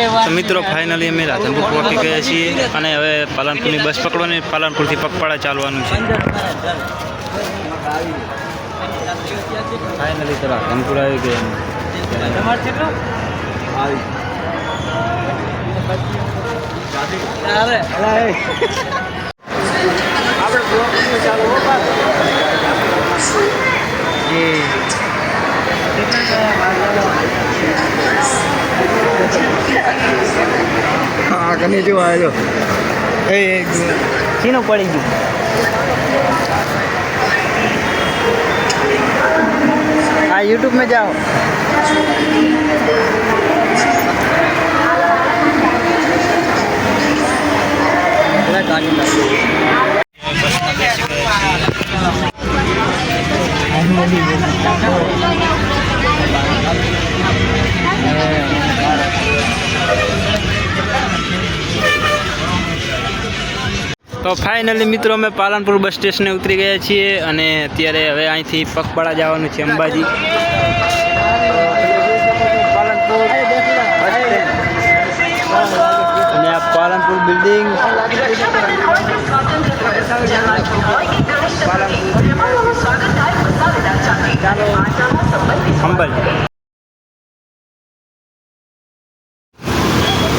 તો મિત્રો ફાઇનલી અમે રાધનપુર પહોંચી ગયા છીએ અને હવે પાલનપુરની બસ પકડવાની પાલનપુરથી પગપાળા ચાલવાનું છે. ફાઇનલી તો રાધનપુર આવી ગયા હા કને જો આવ્યો. એ ચીનો પડી ગયું. આ યુટ્યુબમાં જાઓ ગાડી તો ફાઇનલી મિત્રો અમે પાલનપુર બસ સ્ટેશને ઉતરી ગયા છીએ અને અત્યારે હવે અહીંથી પગપાળા જવાનું છે અંબાજી. અને આ પાલનપુર બિલ્ડિંગ અંબાજી.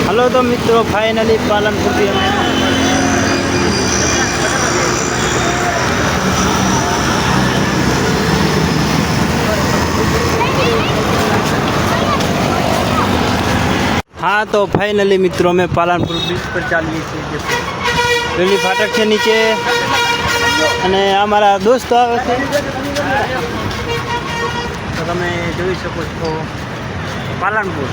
હલો તો મિત્રો ફાઇનલી પાલનપુરથી અમે હા, તો ફાઇનલી મિત્રો, અમે પાલનપુર બ્રિજ પર ચાલીએ છીએ રેલી ફાટક છે નીચે. અને અમારા દોસ્તો આવે છે. તો તમે જોઈ શકો છો પાલનપુર.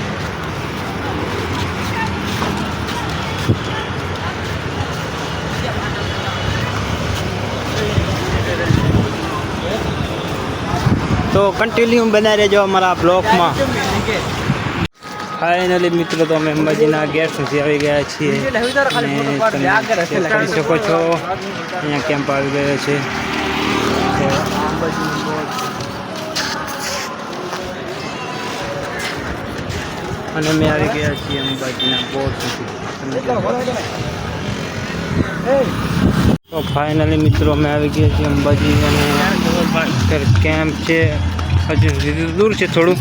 તો કન્ટિન્યુ બનાવી રહેજો અમારા બ્લોગમાં ફાઇનલી મિત્રો તો અમે અંબાજીના ગેટ સુધી આવી ગયા છીએ. તમે કરી શકો છો. અહીંયા કેમ્પ આવી ગયો છે. અને અમે આવી ગયા છીએ અંબાજીના બોર્ડ સુધી. તો ફાઇનલી મિત્રો, અમે આવી ગયા છીએ અંબાજી અને કેમ્પ છે. હજુ દૂર છે થોડું.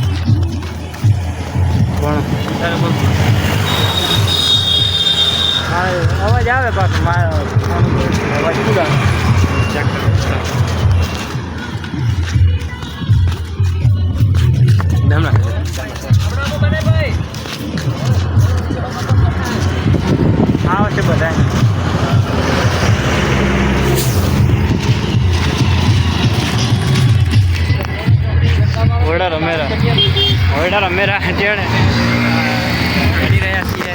પણ અવાજ આવે પાછો મારો અવાજ પૂરા ઓરડા રમેરા જેણે કરી રહ્યા છીએ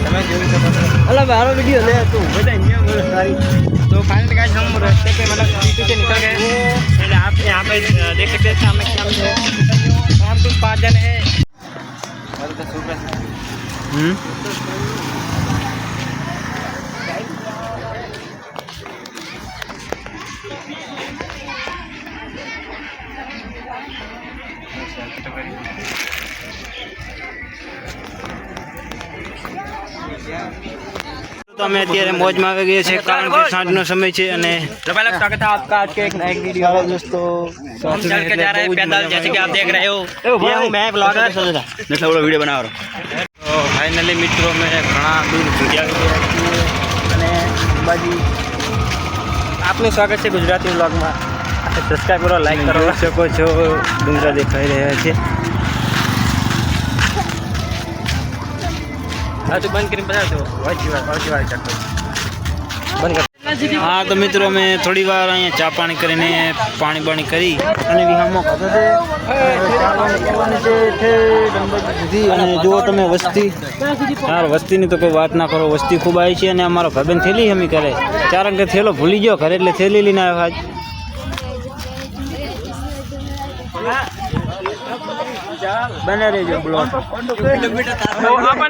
તમે જોઈ શકો છો અલા મારો વિડિયો લે તું બધા નિયમ બોલે સારી तो फाइनल गाइस हम रास्ते पे मतलब पीछे से निकल गए पहले आप यहाँ पे देख सकते हैं सामने क्या है हम कुछ पाँच जने हैं અમે અત્યારે મોજમાં આવી ગયા છે કારણ કે સાંજનો સમય છે અને लगा स्वागत है आपका आज के एक नए वीडियो ચાલો દોસ્તો हम चल के जा रहे हैं पैदल जैसे कि आप देख रहे हो ये हूँ मैं ब्लॉगर એટલે થોડો વિડીયો બનાવો તો ફાઇનલી મિત્રો અમે ઘણા દૂર સુધી આવી ગયા છીએ અને અંબાજી આપનું સ્વાગત છે ગુજરાતી વ્લોગમાં સબસ્ક્રાઈબ કરો લાઈક કરો. શકો છો ડુંગરા દેખાઈ રહ્યા છે. હા તું બંધ કરીને બતાવજો. વાંચી વાર વાંચી વાર કરતો બંધ હા તો મિત્રો અમે થોડી વાર અહીંયા ચા પાણી કરીને પાણી બાણી કરી અને વિહામો ખાધો છે. અને જુઓ તમે વસ્તી. યાર વસ્તીની તો કોઈ વાત ના કરો. વસ્તી ખૂબ આવી છે અને અમારો ભાઈબંધ થેલી હમી કરે ચારણ કે થેલો ભૂલી ગયો ઘરે એટલે થેલી લઈને આવ્યો આજ. બને રહેજો બ્લોગ